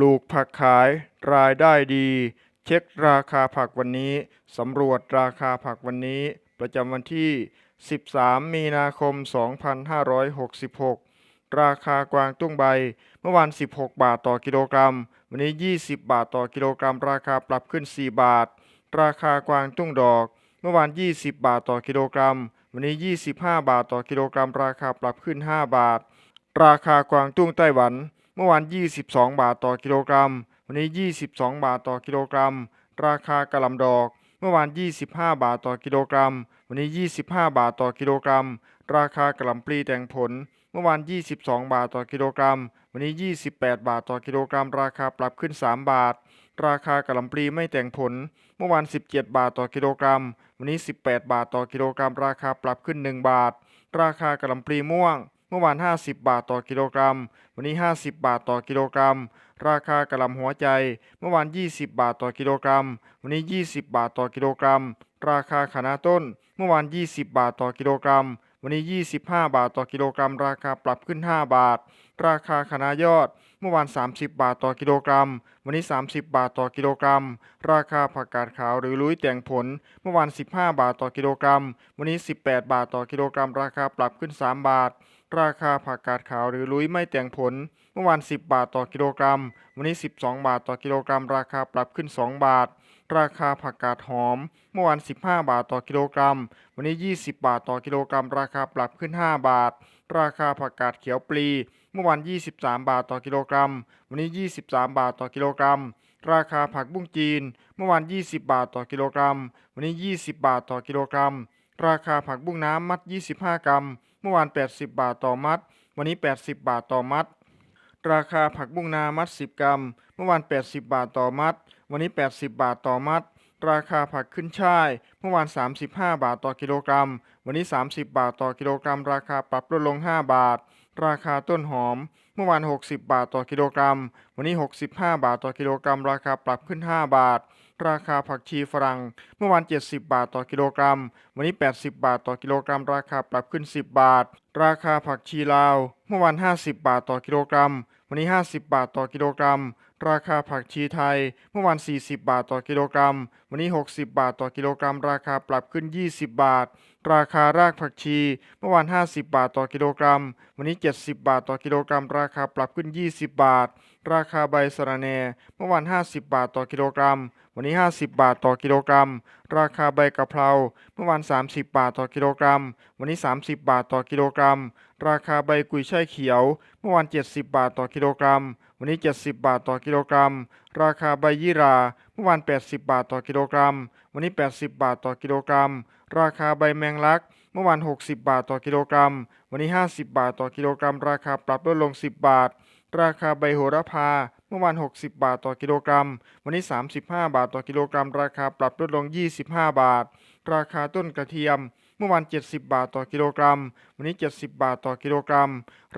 ปลูกผักขายรายได้ดี เช็คราคาผักวันนี้ สำรวจราคาผักวันนี้ ประจำวันที่ 13 มีนาคม 2566 ราคากวางตุ้งใบ เมื่อวาน 16 บาทต่อกิโลกรัม วันนี้ 20 บาทต่อกิโลกรัม ราคาปรับขึ้น 4 บาท ราคากวางตุ้งดอก เมื่อวาน 20 บาทต่อกิโลกรัม วันนี้ 25 บาทต่อกิโลกรัม ราคาปรับขึ้น 5 บาท ราคากวางตุ้งไต้หวัน มื่อวาน 22 บาทต่อกิโลกรัม วันนี้ 22 บาทต่อกิโลกรัม ราคากระหลำดอก เมื่อวาน 25 บาทต่อกิโลกรัม วันนี้ 25 บาทต่อกิโลกรัม ราคากระหล่ำปลีแตงผล เมื่อวาน 22 บาทต่อกิโลกรัม วันนี้ 28 บาทต่อกิโลกรัม ราคาปรับขึ้น 3 บาท ราคากระหล่ำปลีไม่แต่งผล เมื่อวาน 17 บาทต่อกิโลกรัม วันนี้ 18 บาทต่อกิโลกรัม ราคาปรับขึ้น 1 บาท ราคากระหล่ำปลีม่วง เมื่อวาน 50 บาทต่อกิโลกรัม วันนี้ 50 บาทต่อกิโลกรัม ราคากระลำหัวใจ เมื่อวาน 20 บาทต่อกิโลกรัม วันนี้ 20 บาทต่อกิโลกรัม ราคาขน้าต้น เมื่อวาน 20 บาทต่อกิโลกรัม วันนี้ 25 บาทต่อกิโลกรัม ราคาปรับขึ้น 5 บาท ราคาขน้ายอด เมื่อวาน 30 บาทต่อกิโลกรัม วันนี้ 30 บาทต่อกิโลกรัม ราคาผักกาดขาวหรือลุยแต่งผล เมื่อวาน 15 บาทต่อกิโลกรัม วันนี้ 18 บาทต่อกิโลกรัม ราคาปรับขึ้น 3 บาท ราคาผักกาดขาวหรือลุยไม่แต่งผล เมื่อวาน 10 บาทต่อกิโลกรัม วันนี้ 12 บาทต่อกิโลกรัม ราคาปรับขึ้น 2 บาทราคาผักกาดหอม เมื่อวาน 15 บาทต่อกิโลกรัม วันนี้ 20 บาทต่อกิโลกรัม ราคาปรับขึ้น 5 บาท ราคาผักกาดเขียวปลีเมื่อวาน23 บาทต่อกิโลกรัม วันนี้ 23 บาทต่อกิโลกรัม ราคาผักบุ้งจีน เมื่อวาน20 บาทต่อกิโลกรัม วันนี้ 20 บาทต่อกิโลกรัม ราคาผักบุ้งน้ำมัด 25 กรัม เมื่อวาน 80 บาทต่อมัด วันนี้ 80 บาทต่อมัด ราคาผักบุ้งนามัด 10 กรัม เมื่อวาน 80 บาทต่อมัด วันนี้ 80 บาทต่อมัดราคาผักขึ้นช่าย เมื่อวาน 35 บาทต่อกิโลกรัม วันนี้ 30 บาทต่อกิโลกรัม ราคาปรับลดลง 5 บาท ราคาต้นหอม เมื่อวาน 60 บาทต่อกิโลกรัม วันนี้ 65 บาทต่อกิโลกรัม ราคาปรับขึ้น 5 บาท ราคาผักชีฝรั่ง เมื่อวาน 70 บาทต่อกิโลกรัม วันนี้ 80 บาทต่อกิโลกรัม ราคาปรับขึ้น 10 บาท ราคาผักชีลาว เมื่อวาน 50 บาทต่อกิโลกรัม วันนี้ 50 บาทต่อกิโลกรัม ราคาผักชีไทยเมื่อวาน 40 บาทต่อกิโลกรัม วันนี้ 60 บาทต่อกิโลกรัม ราคาปรับขึ้น 20 บาท ราคารากผักชี เมื่อวาน 50 บาทต่อกิโลกรัม วันนี้ 70 บาทต่อกิโลกรัม ราคาปรับขึ้น 20 บาท ราคาใบสะระแหน่เมื่อวาน 50 บาทต่อกิโลกรัม วันนี้ 50 บาทต่อกิโลกรัม ราคาใบกะเพราเมื่อวาน 30 บาทต่อกิโลกรัม วันนี้ 30 บาทต่อกิโลกรัม ราคาใบกุยช่ายเขียว เมื่อวาน 70 บาทต่อกิโลกรัม วันนี้ 70 บาทต่อกิโลกรัม ราคาใบยี่รา เมื่อวาน 80 บาทต่อกิโลกรัม วันนี้ 80 บาทต่อกิโลกรัม ราคาใบแมงลัก เมื่อวาน 60 บาทต่อกิโลกรัม วันนี้ 50 บาทต่อกิโลกรัม ราคาปรับลดลง 10 บาท ราคาใบโหระพา เมื่อวาน 60 บาทต่อกิโลกรัม วันนี้ 35 บาทต่อกิโลกรัม ราคาปรับลดลง 25 บาท ราคาต้นกระเทียม เมื่อวาน 70 บาทต่อกิโลกรัม วันนี้ 70 บาทต่อกิโลกรัม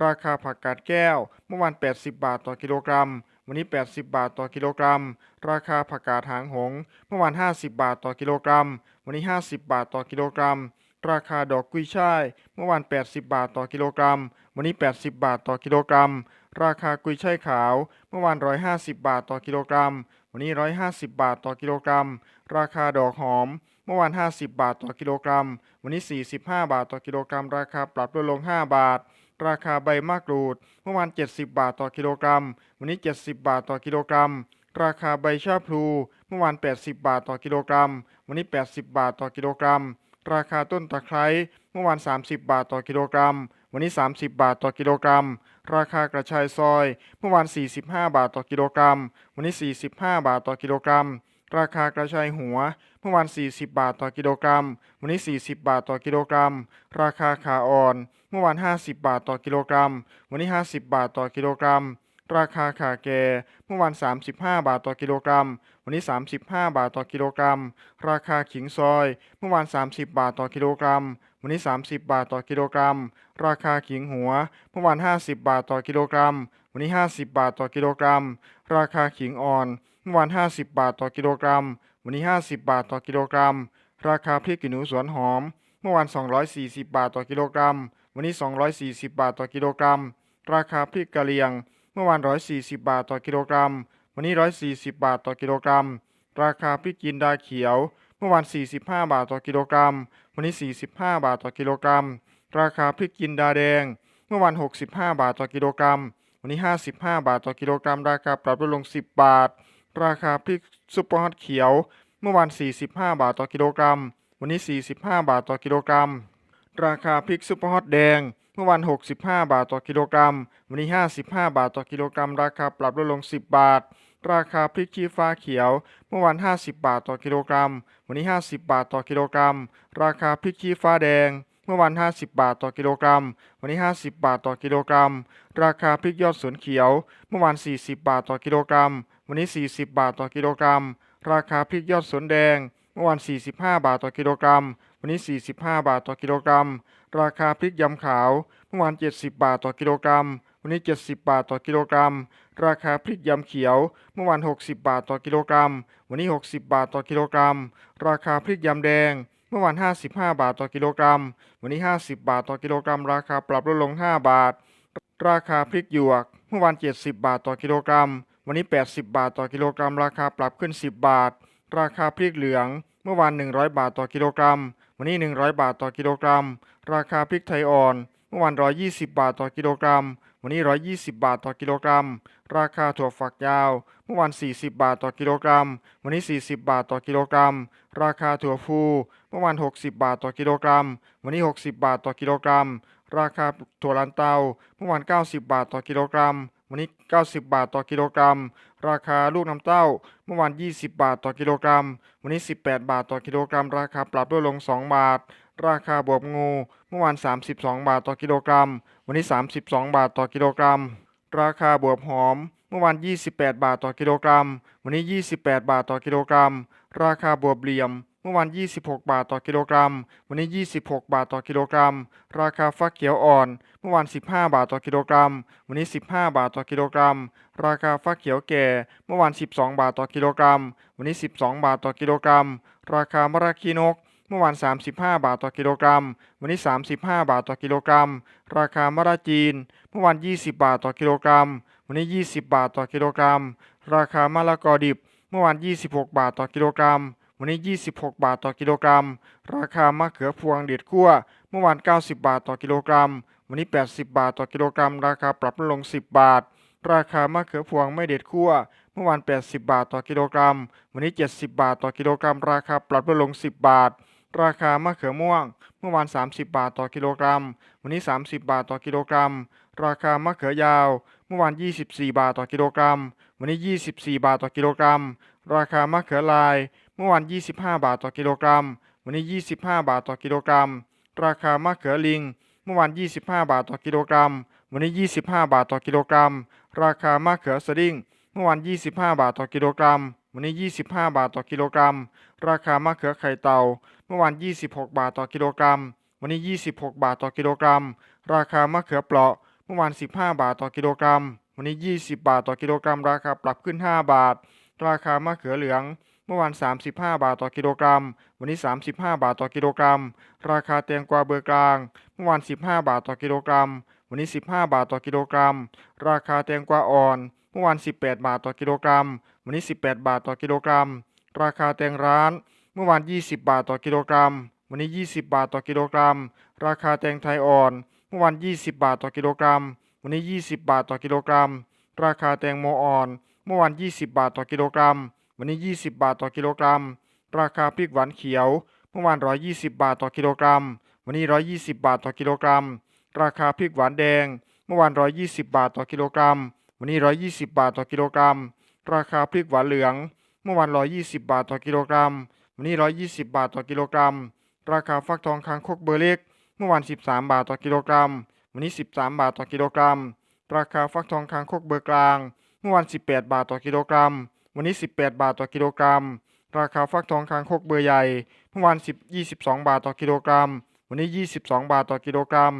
ราคาผักกาดแก้ว เมื่อวาน 80 บาทต่อกิโลกรัม วันนี้ 80 บาทต่อกิโลกรัม ราคาผักกาดหางหง เมื่อวาน 50 บาทต่อกิโลกรัม วันนี้ 50 บาทต่อกิโลกรัม ราคาดอกกุ้ยช่าย เมื่อวาน 80 บาทต่อกิโลกรัม วันนี้ 80 บาทต่อกิโลกรัม ราคากุยช่ายขาว เมื่อวาน 150 บาทต่อกิโลกรัม วันนี้ 150 บาทต่อกิโลกรัม ราคาดอกหอม มื่อวาน 50 บาทต่อกิโลกรัม วันนี้ 45 บาทต่อกิโลกรัม ราคาปรับลดลง 5 บาท ราคาใบมะกรูด เมื่อวาน 70 บาทต่อกิโลกรัม วันนี้ 70 บาทต่อกิโลกรัม ราคาใบชาพลู เมื่อวาน 80 บาทต่อกิโลกรัม วันนี้ 80 บาทต่อกิโลกรัม ราคาต้นตะไคร้ เมื่อวาน 30 บาทต่อกิโลกรัม วันนี้ 30 บาทต่อกิโลกรัม ราคากระชายซอย เมื่อวาน 45 บาทต่อกิโลกรัม วันนี้ 45 บาทต่อกิโลกรัม ราคากระชายหัว เมื่อวาน 40 บาทต่อกิโลกรัม วันนี้ 40 บาทต่อกิโลกรัม ราคาขาอ่อน เมื่อวาน 50 บาทต่อกิโลกรัม วันนี้ 50 บาทต่อกิโลกรัม ราคาขาแก่ เมื่อวาน 35 บาทต่อกิโลกรัม วันนี้ 35 บาทต่อกิโลกรัม ราคาขิงซอย เมื่อวาน 30 บาทต่อกิโลกรัม วันนี้ 30 บาทต่อกิโลกรัม ราคาขิงหัว เมื่อวาน 50 บาทต่อกิโลกรัม วันนี้ 50 บาทต่อกิโลกรัม ราคาขิงอ่อน เมื่อวาน 50 บาทต่อกิโลกรัม วันนี้ 50 บาทต่อกิโลกรัม ราคาพริกขี้หนูสวนหอม เมื่อวาน 240 บาทต่อกิโลกรัม วันนี้ 240 บาทต่อกิโลกรัม ราคาพริกกะเหรี่ยงเมื่อมื่อวาน 140 บาทต่อกิโลกรัม วันนี้ 140 บาทต่อกิโลกรัม ราคาพริกจินดาเขียว เมื่อวาน 45 บาทต่อกิโลกรัม วันนี้ 45 บาทต่อกิโลกรัม ราคาพริกจินดาแดง เมื่อวาน 65 บาทต่อกิโลกรัม วันนี้ 55 บาทต่อกิโลกรัม ราคาปรับลดลง 10 บาท ราคาพริกซุปเปอร์ฮอตเขียว เมื่อวาน 45 บาทต่อกิโลกรัม วันนี้ 45 บาทต่อกิโลกรัม ราคาพริกซุปเปอร์ฮอตแดง เมื่อวัน65 บาทต่อกิโลกรัม วันนี้ 55 บาทต่อกิโลกรัม ราคาปรับลดลง 10 บาท ราคาพริกชี้ฟ้าเขียว เมื่อวัน50 บาทต่อกิโลกรัม วันนี้ 50 บาทต่อกิโลกรัม ราคาพริกชี้ฟ้าแดงเมื่อวัน 50 บาทต่อกิโลกรัม วันนี้ 50 บาทต่อกิโลกรัม ราคาพริกยอดสวนเขียว เมื่อวาน40 บาทต่อกิโลกรัม วันนี้ 40 บาทต่อกิโลกรัม ราคาพริกยอดสวนแดง เมื่อวาน 45 บาทต่อกิโลกรัม วันนี้ 45 บาทต่อกิโลกรัม ราคาพริกยำขาว เมื่อวาน 70 บาทต่อกิโลกรัม วันนี้ 70 บาทต่อกิโลกรัม ราคาพริกยำเขียว เมื่อวาน 60 บาทต่อกิโลกรัม วันนี้ 60 บาทต่อกิโลกรัม ราคาพริกยำแดงเมื่อวาน 55 บาทต่อกิโลกรัม วันนี้ 50 บาทต่อกิโลกรัม ราคาปรับลดลง 5 บาท ราคาพริกหยวก เมื่อวาน 70 บาทต่อกิโลกรัม วันนี้ 80 บาทต่อกิโลกรัม ราคาปรับขึ้น 10 บาท ราคาพริกเหลือง เมื่อวาน 100 บาทต่อกิโลกรัม วันนี้ 100 บาทต่อกิโลกรัม ราคาพริกไทยอ่อน เมื่อวาน 120 บาทต่อกิโลกรัม วันนี้ 120 บาทต่อกิโลกรัม ราคาถั่วฝักยาว เมื่อวาน 40 บาทต่อกิโลกรัม วันนี้ 40 บาทต่อกิโลกรัม ราคาถั่วฟูเมื่อวาน 60 บาทต่อกิโลกรัม วันนี้ 60 บาทต่อกิโลกรัม ราคาถั่วลันเตา เมื่อวาน 90 บาทต่อกิโลกรัม วันนี้ 90 บาทต่อกิโลกรัม ราคาลูกน้ำเต้า เมื่อวาน 20 บาทต่อกิโลกรัม วันนี้ 18 บาทต่อกิโลกรัม ราคาปรับลดลง 2 บาท ราคาบวบงู เมื่อวาน 32 บาทต่อกิโลกรัม วันนี้ 32 บาทต่อกิโลกรัม ราคาบวบหอม เมื่อวาน 28 บาทต่อกิโลกรัม วันนี้ 28 บาทต่อกิโลกรัม ราคาบวบเหลี่ยม เมื่อวาน 26 บาทต่อกิโลกรัม วันนี้ 26 บาทต่อกิโลกรัม ราคาฟักเขียวอ่อน เมื่อวาน 15 บาทต่อกิโลกรัม วันนี้ 15 บาทต่อกิโลกรัม ราคาฟักเขียวแก่ เมื่อวาน 12 บาทต่อกิโลกรัม วันนี้ 12 บาทต่อกิโลกรัม ราคามะระคีนก เมื่อวาน 35 บาทต่อกิโลกรัม วันนี้ 35 บาทต่อกิโลกรัม ราคามะระจีน เมื่อวาน 20 บาทต่อกิโลกรัม วันนี้ 20 บาทต่อกิโลกรัม ราคามะละกอดิบ เมื่อวาน 26 บาทต่อกิโลกรัม วันนี้ 26 บาทต่อกิโลกรัม ราคามะเขือพวงเด็ดคั่วเมื่อวาน 90 บาทต่อกิโลกรัม วันนี้ 80 บาทต่อกิโลกรัม ราคาปรับลดลง 10 บาท ราคามะเขือพวงไม่เด็ดคั่วเมื่อวาน 80 บาทต่อกิโลกรัม วันนี้ 70 บาทต่อกิโลกรัม ราคาปรับลดลง 10 บาท ราคามะเขือม่วง เมื่อวาน 30 บาทต่อกิโลกรัม วันนี้ 30 บาทต่อกิโลกรัม ราคามะเขือยาว เมื่อวาน 24 บาทต่อกิโลกรัม วันนี้ 24 บาทต่อกิโลกรัม ราคามะเขือลาย มื่อวาน 25 บาทต่อกิโลกรัม วันนี้ 25 บาทต่อกิโลกรัม ราคามะเขือลิง เมื่อวาน 25 บาทต่อกิโลกรัม วันนี้ 25 บาทต่อกิโลกรัม ราคามะเขือสดิ้ง เมื่อวาน 25 บาทต่อกิโลกรัม วันนี้ 25 บาทต่อกิโลกรัม ราคามะเขือไข่เต่า เมื่อวาน 26 บาทต่อกิโลกรัม วันนี้ 26 บาทต่อกิโลกรัม ราคามะเขือเปราะ เมื่อวาน 15 บาทต่อกิโลกรัม วันนี้ 20 บาทต่อกิโลกรัม ราคาปรับขึ้น 5 บาท ราคามะเขือเหลือง มื่อวาน 35 บาทต่อกิโลกรัม วันนี้ 35 บาทต่อกิโลกรัม ราคาแตงกวาเบอร์กลาง เมื่อวาน 15 บาทต่อกิโลกรัม วันนี้ 15 บาทต่อกิโลกรัม ราคาแตงกวาอ่อน เมื่อวาน 18 บาทต่อกิโลกรัม วันนี้ 18 บาทต่อกิโลกรัม ราคาแตงร้าน เมื่อวาน 20 บาทต่อกิโลกรัม วันนี้ 20 บาทต่อกิโลกรัม ราคาแตงไทยอ่อน เมื่อวาน 20 บาทต่อกิโลกรัม วันนี้ 20 บาทต่อกิโลกรัม ราคาแตงโมอ่อน เมื่อวาน 20 บาทต่อกิโลกรัม วันนี้ 20 บาทต่อกิโลกรัม ราคาพริกหวานเขียว เมื่อวาน 120 บาทต่อกิโลกรัม วันนี้ 120 บาทต่อกิโลกรัม ราคาพริกหวานแดง เมื่อวาน 120 บาทต่อกิโลกรัม วันนี้ 120 บาทต่อกิโลกรัม ราคาพริกหวานเหลือง เมื่อวาน 120 บาทต่อกิโลกรัม วันนี้ 120 บาทต่อกิโลกรัม ราคาฟักทองคางคกเบอร์เล็ก เมื่อวาน 13 บาทต่อกิโลกรัม วันนี้ 13 บาทต่อกิโลกรัม ราคาฟักทองคางคกเบอร์กลาง เมื่อวาน 18 บาทต่อกิโลกรัม วันนี้ 18 บาทต่อกิโลกรัม ราคาฟักทองคางคกเบอร์ใหญ่ เมื่อวาน 10 22 บาทต่อกิโลกรัม วันนี้ 22 บาทต่อกิโลกรัม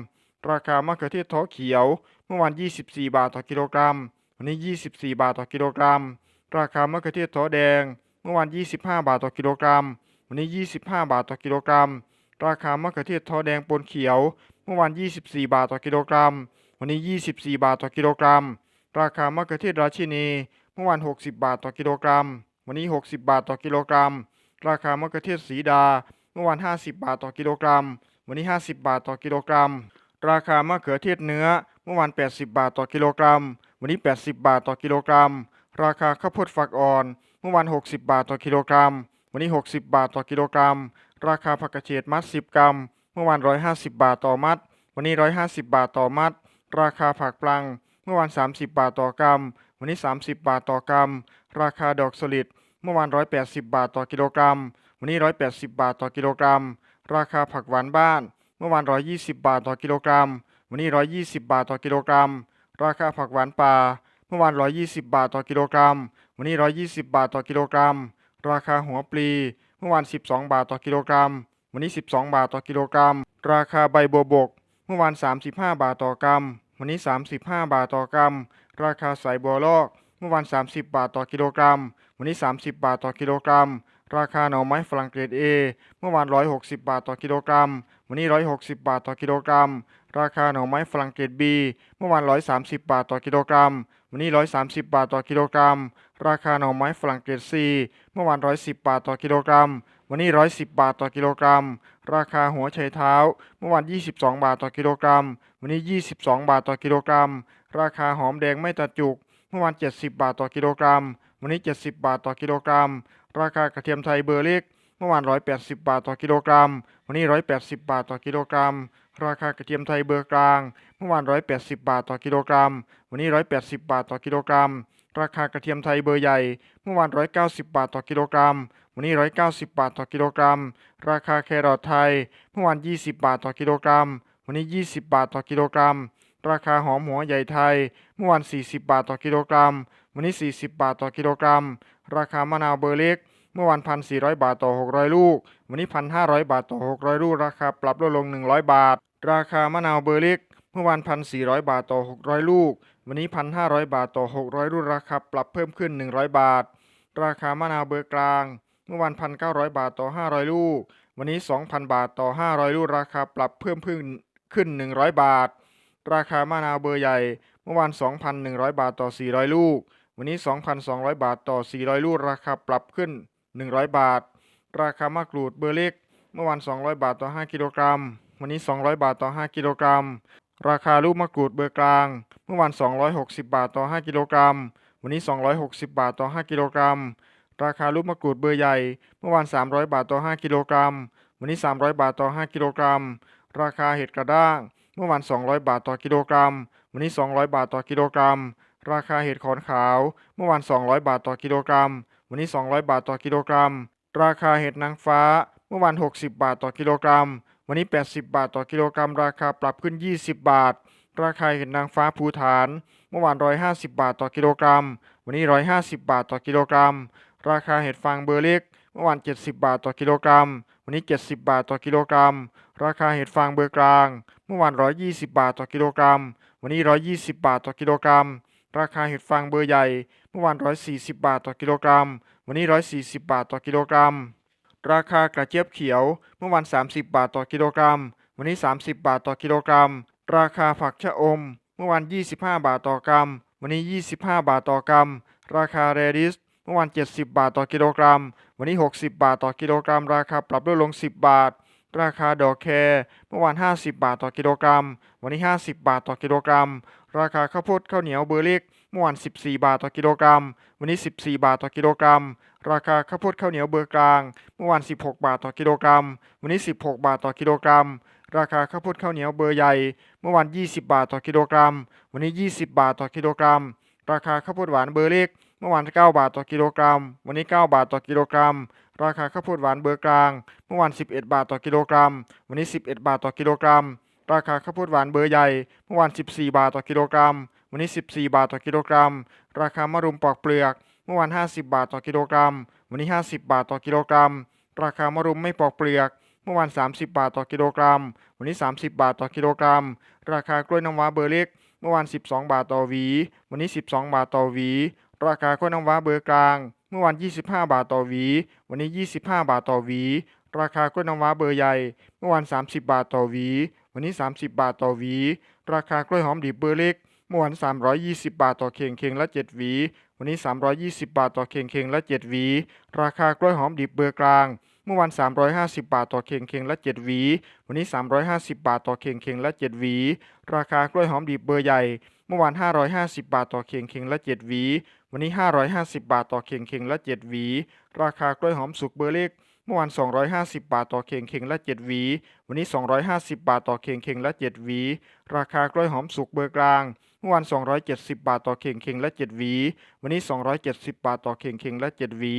ราคามะเขือเทศท้อเขียว เมื่อวาน 24 บาทต่อกิโลกรัม วันนี้ 24 บาทต่อกิโลกรัม ราคามะเขือเทศท้อแดง เมื่อวาน 25 บาทต่อกิโลกรัม วันนี้ 25 บาทต่อกิโลกรัม ราคามะเขือเทศท้อแดงปนเขียว เมื่อวาน 24 บาทต่อกิโลกรัม วันนี้ 24 บาทต่อกิโลกรัม ราคามะเขือเทศราชินี มื่อวาน 60 บาทต่อกิโลกรัม วันนี้ 60 บาทต่อกิโลกรัม ราคามะเขือเทศสีดา เมื่อวาน 50 บาทต่อกิโลกรัม วันนี้ 50 บาทต่อกิโลกรัม ราคามะเขือเทศเนื้อ เมื่อวาน 80 บาทต่อกิโลกรัม วันนี้ 80 บาทต่อกิโลกรัม ราคาข้าวโพดฝักอ่อน เมื่อวาน 60 บาทต่อกิโลกรัม วันนี้ 60 บาทต่อกิโลกรัม ราคาผักกระเฉดมัด 10 กรัม เมื่อวาน 150 บาทต่อมัด วันนี้ 150 บาทต่อมัด ราคาผักปลัง เมื่อวาน 30 บาทต่อกรัม วันนี้ 30 บาทต่อกรัม ราคาดอกสลิดเมื่อวาน 180 บาทต่อกิโลกรัม วันนี้ 180 บาทต่อกิโลกรัม ราคาผักหวานบ้าน เมื่อวาน 120 บาทต่อกิโลกรัม วันนี้ 120 บาทต่อกิโลกรัม ราคาผักหวานป่า เมื่อวาน 120 บาทต่อกิโลกรัม วันนี้ 120 บาทต่อกิโลกรัม ราคาหัวปลี เมื่อวาน 12 บาทต่อกิโลกรัม วันนี้ 12 บาทต่อกิโลกรัม ราคาใบบัวบก เมื่อวาน 35 บาทต่อกรัม วันนี้ 35 บาทต่อกรัม ราคาสายบัวลอก เมื่อวาน30 บาทต่อกิโลกรัม วันนี้ 30 บาทต่อกิโลกรัม ราคาหน่อไม้ฝรั่งเกรด A เมื่อวาน 160 บาทต่อกิโลกรัม วันนี้ 160 บาทต่อกิโลกรัม ราคาหน่อไม้ฝรั่งเกรด B เมื่อวาน 130 บาทต่อกิโลกรัม วันนี้ 130 บาทต่อกิโลกรัม ราคาหน่อไม้ฝรั่งเกรด C เมื่อวาน 110 บาทต่อกิโลกรัม วันนี้ 110 บาทต่อกิโลกรัม ราคาหัวไชเท้า เมื่อวาน 22 บาทต่อกิโลกรัม วันนี้ 22 บาทต่อกิโลกรัม ราคาหอมแดงไม่ตัดจุก เมื่อวาน 70 บาทต่อกิโลกรัม วันนี้ 70 บาทต่อกิโลกรัม ราคากระเทียมไทยเบอร์เล็ก เมื่อวาน 180 บาทต่อกิโลกรัม วันนี้ 180 บาทต่อกิโลกรัม ราคากระเทียมไทยเบอร์กลาง เมื่อวาน 180 บาทต่อกิโลกรัม วันนี้ 180 บาทต่อกิโลกรัม ราคากระเทียมไทยเบอร์ใหญ่ เมื่อวาน 190 บาทต่อกิโลกรัม วันนี้ 190 บาทต่อกิโลกรัม ราคาแครอทไทย เมื่อวาน 20 บาทต่อกิโลกรัม วันนี้ 20 บาทต่อกิโลกรัม ราคาหอมหัวใหญ่ไทย เมื่อวาน 40 บาทต่อกิโลกรัม วันนี้ 40 บาทต่อกิโลกรัม ราคามะนาวเบอร์เล็ก เมื่อวาน1,400 บาทต่อ 600 ลูก วันนี้ 1,500 บาทต่อ 600 ลูก ราคาปรับลดลง 100 บาท ราคามะนาวเบอร์เล็ก เมื่อวาน1,400 บาทต่อ 600 ลูก วันนี้ 1,500 บาทต่อ 600 ลูก ราคาปรับเพิ่มขึ้น 100 บาท ราคามะนาวเบอร์กลาง มื่อวาน 1,900 บาทต่อ 500 ลูก วันนี้ 2,000 บาทต่อ 500 ลูก ราคาปรับเพิ่มขึ้นขึ้น 100 บาท ราคามะนาวเบอร์ใหญ่ เมื่อวาน 2,100 บาทต่อ 400 ลูก วันนี้ 2,200 บาทต่อ 400 ลูก ราคาปรับขึ้น 100 บาท ราคามะกรูดเบอร์เล็ก เมื่อวาน 200 บาทต่อ 5 กิโลกรัม วันนี้ 200 บาทต่อ 5 กิโลกรัม ราคาลูกมะกรูดเบอร์กลาง เมื่อวาน 260 บาทต่อ 5 กิโลกรัม วันนี้ 260 บาทต่อ 5 กิโลกรัม ราคาลูกมะกรูดเบอร์ใหญ่ เมื่อวาน 300 บาทต่อ 5 กิโลกรัม วันนี้ 300 บาทต่อ 5 กิโลกรัม ราคาเห็ดกระด้าง เมื่อวาน 200 บาทต่อกิโลกรัม วันนี้ 200 บาทต่อกิโลกรัม ราคาเห็ดขอนขาว เมื่อวาน 200 บาทต่อกิโลกรัม วันนี้ 200 บาทต่อกิโลกรัม ราคาเห็ดนางฟ้า เมื่อวาน 60 บาทต่อกิโลกรัม วันนี้ 80 บาทต่อกิโลกรัม ราคาปรับขึ้น 20 บาท ราคาเห็ดนางฟ้าภูฐาน เมื่อวาน 150 บาทต่อกิโลกรัม วันนี้ 150 บาทต่อกิโลกรัม ราคาเห็ดฟางเบอร์เล็ก เมื่อวาน 70 บาทต่อกิโลกรัม วันนี้ 70 บาทต่อกิโลกรัม ราคาเห็ดฟางเบอร์กลาง เมื่อวาน 120 บาทต่อกิโลกรัม วันนี้ 120 บาทต่อกิโลกรัม ราคาเห็ดฟางเบอร์ใหญ่ เมื่อวาน 140 บาทต่อกิโลกรัม วันนี้ 140 บาทต่อกิโลกรัม ราคากระเจี๊ยบเขียว เมื่อวาน 30 บาทต่อกิโลกรัม วันนี้ 30 บาทต่อกิโลกรัม ราคาผักชะอม เมื่อวาน 25 บาทต่อกรัม วันนี้ 25 บาทต่อกรัม ราคาเรดิส เมื่อวาน 70 บาทต่อกิโลกรัม วันนี้ 60 บาทต่อกิโลกรัม ราคาปรับลดลง 10 บาท ราคาดอกแคเมื่อวาน 50 บาทต่อกิโลกรัม วันนี้ 50 บาทต่อกิโลกรัม ราคาข้าวโพดข้าวเหนียวเบอร์เล็กเมื่อวาน 14 บาทต่อกิโลกรัม วันนี้ 14 บาทต่อกิโลกรัม ราคาข้าวโพดข้าวเหนียวเบอร์กลาง เมื่อวาน 16 บาทต่อกิโลกรัม วันนี้ 16 บาทต่อกิโลกรัม ราคาข้าวโพดข้าวเหนียวเบอร์ใหญ่ เมื่อวาน 20 บาทต่อกิโลกรัม วันนี้ 20 บาทต่อกิโลกรัม ราคาข้าวโพดหวานเบอร์เล็ก เมื่อวาน 9 บาทต่อกิโลกรัม วันนี้ 9 บาทต่อกิโลกรัม ราคาข้าวโพดหวานเบอร์กลาง เมื่อวาน 11 บาทต่อกิโลกรัม วันนี้ 11 บาทต่อกิโลกรัม ราคาข้าวโพดหวานเบอร์ใหญ่ เมื่อวาน 14 บาทต่อกิโลกรัม วันนี้ 14 บาทต่อกิโลกรัม ราคามะรุมปอกเปลือก เมื่อวาน 50 บาทต่อกิโลกรัม วันนี้ 50 บาทต่อกิโลกรัม ราคามะรุมไม่ปอกเปลือก เมื่อวาน 30 บาทต่อกิโลกรัม วันนี้ 30 บาทต่อกิโลกรัม ราคากล้วยน้ำว้าเบอร์เล็ก เมื่อวาน 12 บาทต่อหวี วันนี้ 12 บาทต่อหวี ราคากล้วยน้ำว้าเบอร์กลาง เมื่อวาน25 บาทต่อหวี วันนี้ 25 บาทต่อหวี ราคากล้วยน้ำว้าเบอร์ใหญ่ เมื่อวาน30 บาทต่อหวี วันนี้ 30 บาทต่อหวี ราคากล้วยหอมดิบเบอร์เล็ก เมื่อวาน320 บาทต่อเข่งเข่งละ 7 หวี วันนี้ 320 บาทต่อเข่งเข่งละ 7 หวี ราคากล้วยหอมดิบเบอร์กลางเมื่อวาน350 บาทต่อเข่งเข่งละ 7 หวี วันนี้ 350 บาทต่อเข่งเข่งละ 7 หวี ราคากล้วยหอมดิบเบอร์ใหญ่ เมื่อวาน 550 บาทต่อเข่งเข่งละ 7 หวี วันนี้ 550 บาทต่อเข่งเข่งละ 7 หวี ราคากล้วยหอมสุกเบอร์เล็กเมื่อวาน 250 บาทต่อเข่งเข่งละ 7 หวี วันนี้ 250 บาทต่อเข่งเข่งละ 7 หวี ราคากล้วยหอมสุกเบอร์กลาง เมื่อวาน 270 บาทต่อเข่งเข่งละ 7 หวี วันนี้ 270 บาทต่อเข่งเข่งละ 7 หวี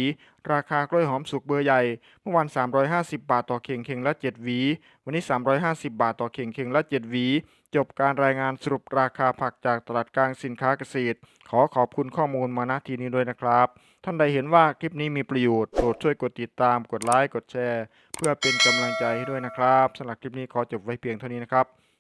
ราคากล้วยหอมสุกเบอร์ใหญ่ เมื่อวาน 350 บาทต่อเข่งเข่งละ 7 หวี วันนี้ 350 บาทต่อเข่งเข่งละ 7 หวี จบการรายงานสรุปราคาผักจากตลาดกลางสินค้าเกษตร ขอขอบคุณข้อมูลมาณที่นี้ด้วยนะครับ ท่านใดเห็นว่าคลิปนี้มีประโยชน์โปรดช่วยกดติดตาม กดไลค์ กดแชร์ เพื่อเป็นกำลังใจให้ด้วยนะครับสำหรับคลิปนี้ขอจบไว้เพียงเท่านี้นะครับ